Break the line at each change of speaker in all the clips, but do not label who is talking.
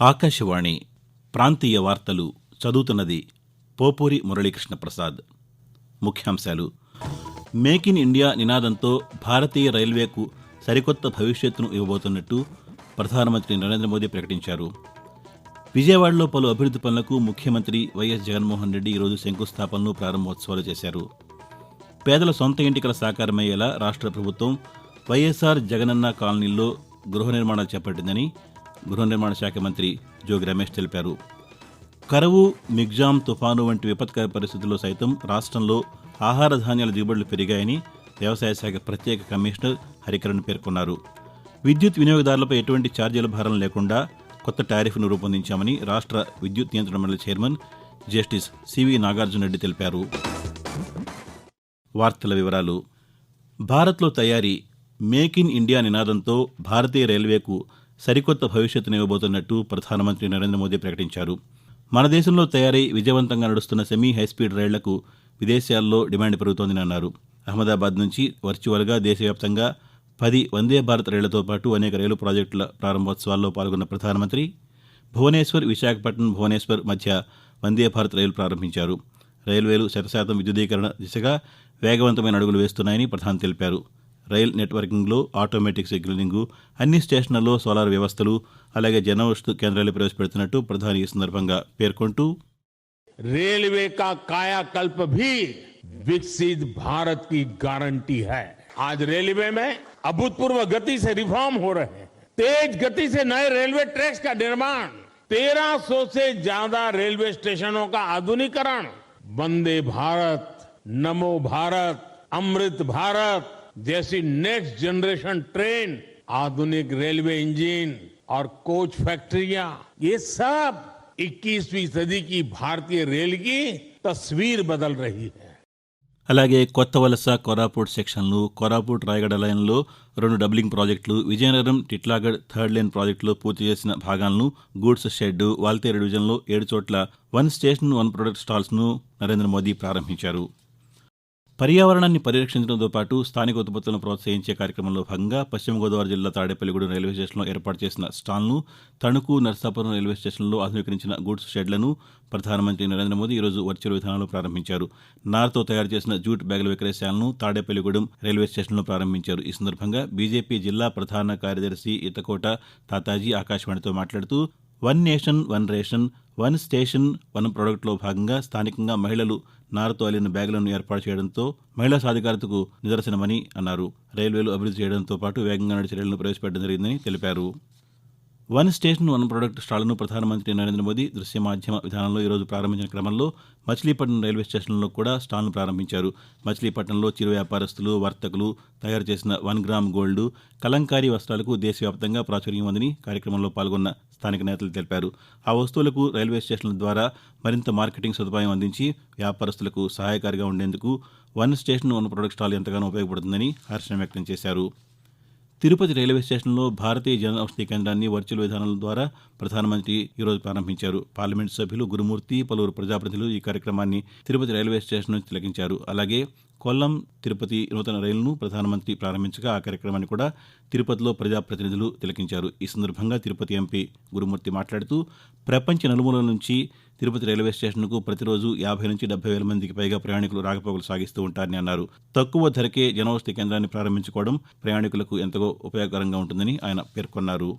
ఆకాశవాణి ప్రాంతీయ వార్తలు చదువుతున్నది పోపూరి మురళీకృష్ణ ప్రసాద్ ముఖ్యాంశాలు. మేక్ ఇన్ ఇండియా నినాదంతో భారతీయ రైల్వేకు సరికొత్త భవిష్యత్తును ఇవ్వబోతున్నట్టు ప్రధానమంత్రి నరేంద్ర మోదీ ప్రకటించారు. విజయవాడలో పలు అభివృద్ది పనులకు ముఖ్యమంత్రి వైఎస్ జగన్మోహన్ రెడ్డి ఈరోజు శంకుస్థాపనలు ప్రారంభోత్సవాలు చేశారు. పేదల సొంత ఇంటికల సాకారమయ్యేలా రాష్ట్ర ప్రభుత్వం వైఎస్ఆర్ జగనన్న కాలనీల్లో గృహ నిర్మాణాలు చేపట్టిందని గృహ నిర్మాణ శాఖ మంత్రి జోగి రమేష్ తెలిపారు. కరువు మిగ్జాం తుఫాను వంటి విపత్కర పరిస్థితుల్లో సైతం రాష్ట్రంలో ఆహార ధాన్యాల దిగుబడులు పెరిగాయని వ్యవసాయ శాఖ ప్రత్యేక కమిషనర్ హరికరణ్ పేర్కొన్నారు. విద్యుత్ వినియోగదారులపై ఎటువంటి ఛార్జీల భారం లేకుండా కొత్త టారిఫ్ను రూపొందించామని రాష్ట్ర విద్యుత్ నియంత్రణ మండలి chairman justice CV Nagarjuna Reddy తెలిపారు. వార్తల వివరాలు. భారత్లో తయారీ మేక్ ఇన్ ఇండియా నినాదంతో భారతీయ రైల్వేకు సరికొత్త భవిష్యత్తునివ్వబోతున్నట్టు ప్రధానమంత్రి నరేంద్ర మోదీ ప్రకటించారు. మన దేశంలో తయారై విజయవంతంగా నడుస్తున్న సెమీ హైస్పీడ్ రైళ్ళకు విదేశాల్లో డిమాండ్ పెరుగుతోందని అన్నారు. అహ్మదాబాద్ నుంచి వర్చువల్గా దేశవ్యాప్తంగా పది వందే భారత్ రైళ్ళతో పాటు అనేక రైలు ప్రాజెక్టుల ప్రారంభోత్సవాల్లో పాల్గొన్న ప్రధానమంత్రి భువనేశ్వర్ విశాఖపట్నం భువనేశ్వర్ మధ్య వందే భారత్ రైలు ప్రారంభించారు. రైల్వేలు శతశాతం విద్యుదీకరణ దిశగా వేగవంతమైన అడుగులు వేస్తున్నాయని ప్రధాని తెలిపారు. రైల్ నెట్వర్కింగ్లో ఆటోమేటిక్ సిగ్నలింగ్ అన్ని స్టేషన్లలో సోలార్ వ్యవస్థలు అలాగే జనౌషధి కేంద్రాలు ప్రవేశపెడుతున్నట్టు ప్రధాని ఈ సందర్భంగా పేర్కొంటూ
रेलवे का कायाकल्प भी विकसित भारत की गारंटी है आज रेलवे में अभूतपूर्व गति से रिफॉर्म हो रहे हैं तेज गति से नए रेलवे ट्रैक्स का निर्माण 1300 से ज्यादा रेलवे स्टेशनों का आधुनिकीकरण वंदे भारत नमो भारत अमृत भारत जैसी नेक्स्ट जनरेशन ट्रेन आधुनिक रेलवे इंजन और कोच फैक्ट्रियां ये सब 21वीं सदी की भारतीय रेल की तस्वीर बदल रही है
అలాగే కొత్త వలస కొరాపూట్ సెక్షన్లు కొరాపూట్ రాయగడ లైన్లో రెండు డబ్లింగ్ ప్రాజెక్టులు విజయనగరం టిట్లాగఢ్ థర్డ్ లైన్ ప్రాజెక్టులో పూర్తి చేసిన భాగాలను గూడ్స్ షెడ్ వాల్తేరు డివిజన్లో ఏడు చోట్ల వన్ స్టేషన్ వన్ ప్రొడక్ట్ స్టాల్స్ను నరేంద్ర మోదీ ప్రారంభించారు పర్యావరణాన్ని పరిరక్షించడంతో పాటు స్థానిక ఉత్పత్తులను ప్రోత్సహించే కార్యక్రమంలో భాగంగా పశ్చిమ గోదావరి జిల్లా తాడేపల్లిగూడెం రైల్వే స్టేషన్లో ఏర్పాటు చేసిన స్టాల్ను తణుకు నర్సాపురం రైల్వే స్టేషన్లో ఆధునీకరించిన గూడ్స్ షెడ్లను ప్రధానమంత్రి నరేంద్ర మోదీ ఈరోజు వర్చువల్ విధానంలో ప్రారంభించారు. నార్తో తయారు చేసిన జూట్ బ్యాగుల విక్రయశాలను తాడేపల్లిగూడెం రైల్వే స్టేషన్లో ప్రారంభించారు. ఈ సందర్భంగా బీజేపీ జిల్లా ప్రధాన కార్యదర్శి ఇతకోట తాతాజీ ఆకాశవాణితో మాట్లాడుతూ one nation one ration one station one ప్రొడక్ట్లో భాగంగా స్థానికంగా మహిళలు నారతో అల్లిన బ్యాగులను ఏర్పాటు చేయడంతో మహిళా సాధికారతకు నిదర్శనమని అన్నారు. రైల్వేలు అభివృద్ధి చేయడంతో పాటు వేగంగా నడిచే రైళ్ళను ప్రవేశపెట్టడం జరిగిందని తెలిపారు. వన్ స్టేషన్ వన్ ప్రొడక్ట్ స్టాళ్ళను ప్రధానమంత్రి నరేంద్ర మోదీ దృశ్య మాధ్యమ విధానంలో ఈరోజు ప్రారంభించిన క్రమంలో మచిలీపట్నం రైల్వే స్టేషన్లో కూడా స్టాల్ను ప్రారంభించారు. మచిలీపట్నంలో చిరు వ్యాపారస్తులు వర్తకులు తయారు చేసిన వన్ గ్రామ్ గోల్డ్ కలంకారీ వస్త్రాలకు దేశవ్యాప్తంగా ప్రాచుర్యం ఉందని కార్యక్రమంలో పాల్గొన్న స్థానిక నేతలు తెలిపారు. ఆ వస్తువులకు రైల్వే స్టేషన్ల ద్వారా మరింత మార్కెటింగ్ సదుపాయం అందించి వ్యాపారస్తులకు సహాయకారిగా ఉండేందుకు one station one product stall ఎంతగానో ఉపయోగపడుతుందని హర్షం వ్యక్తం చేశారు. తిరుపతి రైల్వే స్టేషన్లో భారతీయ జన ఔషధి కేంద్రాన్ని వర్చువల్ విధానం ద్వారా ప్రధానమంత్రి ఈరోజు ప్రారంభించారు. పార్లమెంటు సభ్యులు గురుమూర్తి పలువురు ప్రజాప్రతినిధులు ఈ కార్యక్రమాన్ని తిరుపతి రైల్వే స్టేషన్ నుంచి తిలకించారు. అలాగే కొల్లం తిరుపతి నూతన రైలును ప్రధానమంత్రి ప్రారంభించగా ఆ కార్యక్రమాన్ని కూడా తిరుపతిలో ప్రజాప్రతినిధులు తిలకించారు. ఈ సందర్భంగా తిరుపతి ఎంపీ గురుమూర్తి మాట్లాడుతూ ప్రపంచ నలుమూలల నుంచి తిరుపతి రైల్వే స్టేషన్కు ప్రతిరోజు యాభై నుంచి డెబ్బై వేల మందికి పైగా ప్రయాణికులు రాకపోకలు సాగిస్తూ ఉంటారని అన్నారు. తక్కువ ధరకే జనవసతి కేంద్రాన్ని ప్రారంభించుకోవడం ప్రయాణికులకు ఎంతగా ఉపయోగకరంగా ఉంటుందని ఆయన పేర్కొన్నారు.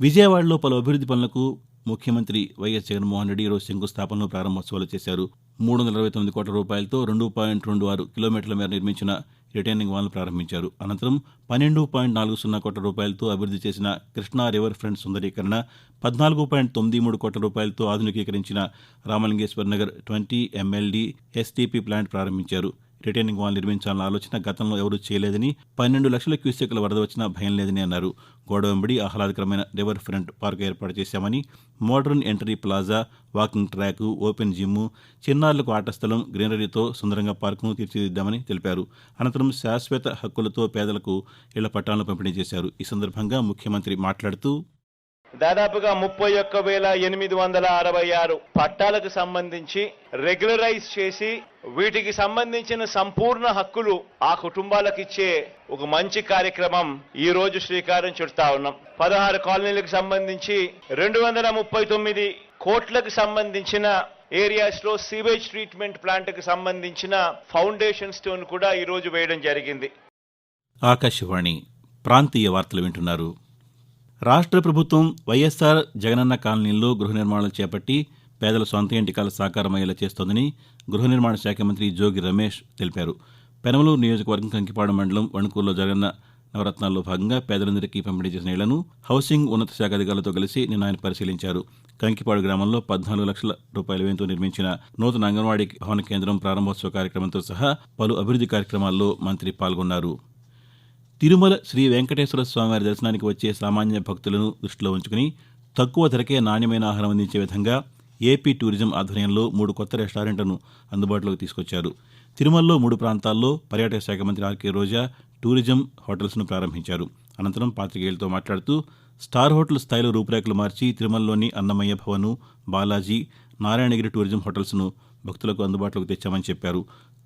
విజయవాడలో పలు అభివృద్ది పనులకు ముఖ్యమంత్రి వైఎస్ జగన్మోహన్ రెడ్డి ఈరోజు శంకుస్థాపనలో ప్రారంభోత్సవాలు చేశారు. మూడు వందల ఇరవై తొమ్మిది కోట్ల రూపాయలతో రెండు పాయింట్ రెండు ఆరు కిలోమీటర్ల మేర నిర్మించిన రిటైనింగ్ వాల్ను ప్రారంభించారు. అనంతరం పన్నెండు పాయింట్ నాలుగు సున్నా కోట్ల రూపాయలతో అభివృద్ధి చేసిన కృష్ణా రివర్ ఫ్రంట్ సుందరీకరణ పద్నాలుగు పాయింట్ తొమ్మిది మూడు కోట్ల రూపాయలతో ఆధునికీకరించిన Ramalingeswar Nagar twenty MLD STP plant ప్రారంభించారు. రిటైనింగ్ వాల్ నిర్మించాలన్న ఆలోచన గతంలో ఎవరూ చేయలేదని పన్నెండు లక్షల క్యూసెక్ల వరద వచ్చినా భయం లేదని అన్నారు. గోడవెంబడి ఆహ్లాదకరమైన రివర్ ఫ్రంట్ పార్క్ ఏర్పాటు చేశామని modern entry plaza walking track open gym చిన్నారులకు ఆట స్థలం గ్రీనరీతో సుందరంగా పార్కును తీర్చిదిద్దామని తెలిపారు. అనంతరం శాశ్వత హక్కులతో పేదలకు ఇళ్ళ పట్టాలను పంపిణీ చేశారు. ఈ సందర్భంగా ముఖ్యమంత్రి మాట్లాడుతూ
దాదాపుగా ముప్పై ఒక్క వేల ఎనిమిది వందల అరవై ఆరు పట్టాలకు సంబంధించి రెగ్యులరైజ్ చేసి వీటికి సంబంధించిన సంపూర్ణ హక్కులు ఆ కుటుంబాలకు ఇచ్చే ఒక మంచి కార్యక్రమం ఈ రోజు శ్రీకారం చుడతా ఉన్నాం. పదహారు కాలనీలకు సంబంధించి రెండు వందల ముప్పై తొమ్మిది కోట్లకు సంబంధించిన ఏరియాస్లో సీవేజ్ ట్రీట్మెంట్ ప్లాంట్కు సంబంధించిన ఫౌండేషన్ స్టోన్ కూడా ఈ రోజు వేయడం జరిగింది.
ఆకాశవాణి ప్రాంతీయ వార్తలు వింటున్నారు. రాష్ట్ర ప్రభుత్వం వైఎస్ఆర్ జగనన్న కాలనీల్లో గృహ నిర్మాణాలు చేపట్టి పేదల సొంత ఇంటి సాకారమయ్యేలా చేస్తోందని గృహ నిర్మాణ శాఖ మంత్రి జోగి రమేష్ తెలిపారు. పెనమలూరు నియోజకవర్గం కంకిపాడు మండలం వణుకూరులో జగన్న నవరత్నాల్లో భాగంగా పేదలందరికీ పంపిణీ చేసిన ఇళ్ళను హౌసింగ్ ఉన్నత శాఖ అధికారులతో కలిసి నిన్న ఆయన పరిశీలించారు. కంకిపాడు గ్రామంలో పద్నాలుగు లక్షల రూపాయల వ్యయంతో నిర్మించిన నూతన అంగన్వాడీ భవన కేంద్రం ప్రారంభోత్సవ కార్యక్రమంతో సహా పలు అభివృద్ది కార్యక్రమాల్లో మంత్రి పాల్గొన్నారు. తిరుమల శ్రీ వెంకటేశ్వర స్వామివారి దర్శనానికి వచ్చే సామాన్య భక్తులను దృష్టిలో ఉంచుకుని తక్కువ ధరకే నాణ్యమైన ఆహారం అందించే విధంగా ఏపీ టూరిజం ఆధ్వర్యంలో మూడు కొత్త రెస్టారెంట్లను అందుబాటులోకి తీసుకొచ్చారు. తిరుమలలో మూడు ప్రాంతాల్లో పర్యాటక శాఖ మంత్రి ఆర్కే రోజా టూరిజం హోటల్స్ను ప్రారంభించారు. అనంతరం పాతికేయులతో మాట్లాడుతూ స్టార్ హోటల్ స్థాయిలో రూపురేఖలు మార్చి తిరుమలలోని అన్నమయ్య భవను బాలాజీ నారాయణగిరి టూరిజం హోటల్స్ను భక్తులకు అందుబాటులోకి తెచ్చామని చెప్పారు.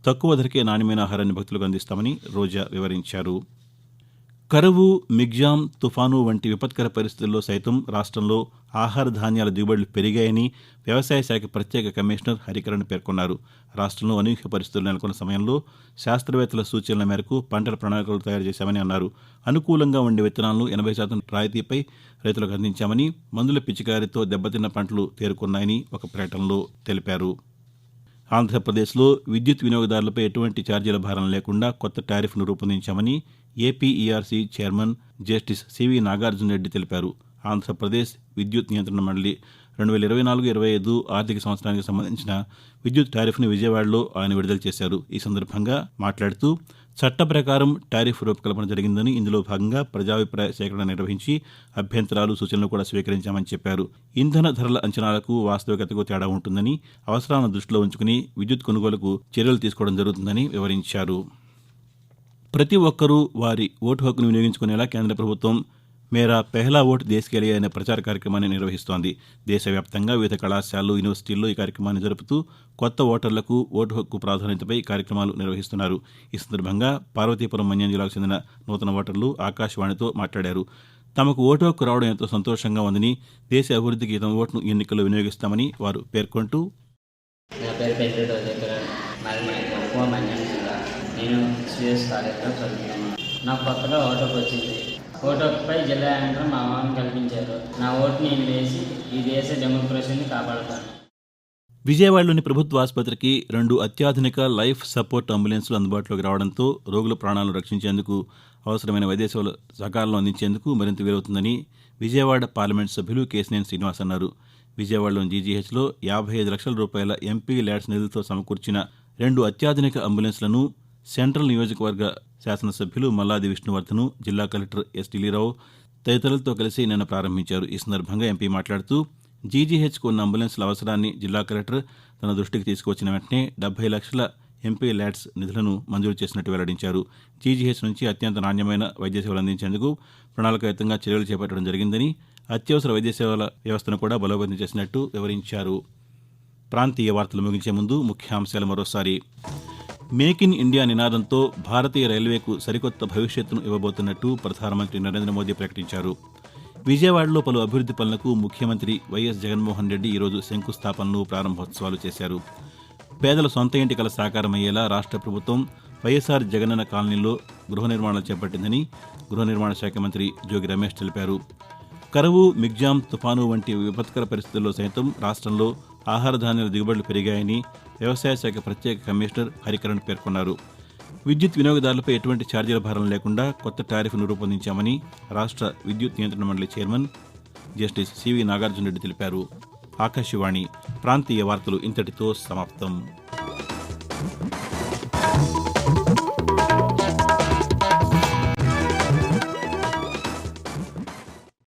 తక్కువ ధరకే నాణ్యమైన ఆహారాన్ని భక్తులకు అందిస్తామని రోజా వివరించారు. కరువు మిగ్జాం తుఫాను వంటి విపత్కర పరిస్థితుల్లో సైతం రాష్ట్రంలో ఆహార ధాన్యాల దిగుబడులు పెరిగాయని వ్యవసాయ శాఖ ప్రత్యేక కమిషనర్ హరికరణ్ పేర్కొన్నారు. రాష్ట్రంలో అనూహ్య పరిస్థితులు నెలకొన్న సమయంలో శాస్త్రవేత్తల సూచనల మేరకు పంటల ప్రణాళికలు తయారు చేశామని అన్నారు. అనుకూలంగా ఉండే విత్తనాలను ఎనభై శాతం రాయితీపై రైతులకు అందించామని మందుల పిచికారితో దెబ్బతిన్న పంటలు తేరుకున్నాయని ఒక ప్రకటనలో తెలిపారు. ఆంధ్రప్రదేశ్లో విద్యుత్ వినియోగదారులపై ఎటువంటి ఛార్జీల భారం లేకుండా కొత్త టారిఫ్ను రూపొందించామని APERC chairman justice CV Nagarjuna Reddy తెలిపారు. ఆంధ్రప్రదేశ్ విద్యుత్ నియంత్రణ మండలి రెండు వేల ఇరవై నాలుగు ఇరవై ఐదు ఆర్థిక సంవత్సరానికి సంబంధించిన విద్యుత్ టారిఫ్ను విజయవాడలో ఆయన విడుదల చేశారు. ఈ సందర్భంగా మాట్లాడుతూ చట్ట ప్రకారం టారిఫ్ రూపకల్పన జరిగిందని ఇందులో భాగంగా ప్రజాభిప్రాయ సేకరణ నిర్వహించి అభ్యంతరాలు సూచనలు కూడా స్వీకరించామని చెప్పారు. ఇంధన ధరల అంచనాలకు వాస్తవికతకు తేడా ఉంటుందని అవసరాలను దృష్టిలో ఉంచుకుని విద్యుత్ కొనుగోలుకు చర్యలు తీసుకోవడం జరుగుతుందని వివరించారు. ప్రతి ఒక్కరూ వారి ఓటు హక్కును వినియోగించుకునేలా కేంద్ర ప్రభుత్వం మేరా పెహ్లా ఓటు దేశకెలియా అనే ప్రచార కార్యక్రమాన్ని నిర్వహిస్తోంది. దేశవ్యాప్తంగా వివిధ కళాశాలలు యూనివర్సిటీల్లో ఈ కార్యక్రమాన్ని జరుపుతూ కొత్త ఓటర్లకు ఓటు హక్కు ప్రాధాన్యతపై కార్యక్రమాలు నిర్వహిస్తున్నారు. ఈ సందర్భంగా పార్వతీపురం మన్యం జిల్లాకు చెందిన నూతన ఓటర్లు ఆకాశవాణితో మాట్లాడారు. తమకు ఓటు హక్కు రావడం ఎంతో సంతోషంగా ఉందని దేశ అభివృద్ధికి తమ ఓటును ఎన్నికల్లో వినియోగిస్తామని వారు పేర్కొంటూ
నా పేరు నేను సిఎస్ కాలేజ్లో చదువుతున్నాను నాకు కొత్తగా ఓటుకు వచ్చింది ఓటుపై జిల్లా యంత్రం మా మామని కల్పించారు. నా ఓటు నేను వేసి ఈ దేశ డెమోక్రసీని కాపాడుతాను.
విజయవాడలోని ప్రభుత్వ ఆసుపత్రికి రెండు అత్యాధునిక లైఫ్ సపోర్ట్ అంబులెన్స్లు అందుబాటులోకి రావడంతో రోగుల ప్రాణాలను రక్షించేందుకు అవసరమైన వైద్య సేవలు సకాలంలో అందించేందుకు మరింత వీలవుతుందని విజయవాడ పార్లమెంట్ సభ్యులు కేసినేని శ్రీనివాస్ అన్నారు. విజయవాడలోని జీజీహెచ్లో యాభై ఐదు లక్షల రూపాయల ఎంపీ ల్యాడ్స్ నిధులతో సమకూర్చిన రెండు అత్యాధునిక అంబులెన్స్లను సెంట్రల్ నియోజకవర్గ శాసనసభ్యులు మల్లాది విష్ణువర్ధను జిల్లా కలెక్టర్ ఎస్ ఢిల్లీరావు తదితరులతో కలిసి నిన్న ప్రారంభించారు. ఈ సందర్భంగా ఎంపీ మాట్లాడుతూ జీజీహెచ్కు ఉన్న అంబులెన్స్ల అవసరాన్ని జిల్లా కలెక్టర్ తన దృష్టికి తీసుకువచ్చిన వెంటనే డెబ్బై లక్షల ఎంపీ ల్యాడ్స్ నిధులను మంజూరు చేసినట్టు వెల్లడించారు. జీజీహెచ్ నుంచి అత్యంత నాణ్యమైన వైద్య సేవలు అందించేందుకు ప్రణాళికాయుతంగా చర్యలు చేపట్టడం జరిగిందని అత్యవసర వైద్య సేవల వ్యవస్థను కూడా బలోపేతం చేసినట్టు వివరించారు. ప్రాంతీయ వార్తలు ముగించే ముందు ముఖ్యాంశాలు మరోసారి. మేక్ ఇన్ ఇండియా నినాదంతో భారతీయ రైల్వేకు సరికొత్త భవిష్యత్తును ఇవ్వబోతున్నట్టు ప్రధానమంత్రి నరేంద్ర మోదీ ప్రకటించారు. విజయవాడలో పలు అభివృద్ది పనులకు ముఖ్యమంత్రి వైఎస్ జగన్మోహన్ రెడ్డి ఈరోజు శంకుస్థాపనలు ప్రారంభోత్సవాలు చేశారు. పేదల సొంత ఇంటి కల సాకారమయ్యేలా రాష్ట్ర ప్రభుత్వం వైఎస్ఆర్ జగనన్న కాలనీలో గృహ నిర్మాణాలు చేపట్టిందని గృహ నిర్మాణ శాఖ మంత్రి జోగి రమేష్ తెలిపారు. కరువు మిగ్జాం తుఫాను వంటి విపత్కర పరిస్థితుల్లో సైతం రాష్ట్రంలో ఆహార ధాన్యాల దిగుబడులు పెరిగాయని వ్యవసాయ శాఖ ప్రత్యేక కమిషనర్ హరికరణ్ పేర్కొన్నారు. విద్యుత్ వినియోగదారులపై ఎటువంటి ఛార్జీల భారం లేకుండా కొత్త టారిఫ్ను రూపొందించామని రాష్ట్ర విద్యుత్ నియంత్రణ మండలి చైర్మన్ జస్టిస్ సివి నాగార్జునరెడ్డి తెలిపారు. ఆకాశవాణి ప్రాంతీయ వార్తలు ఇంతటితో సమాప్తం.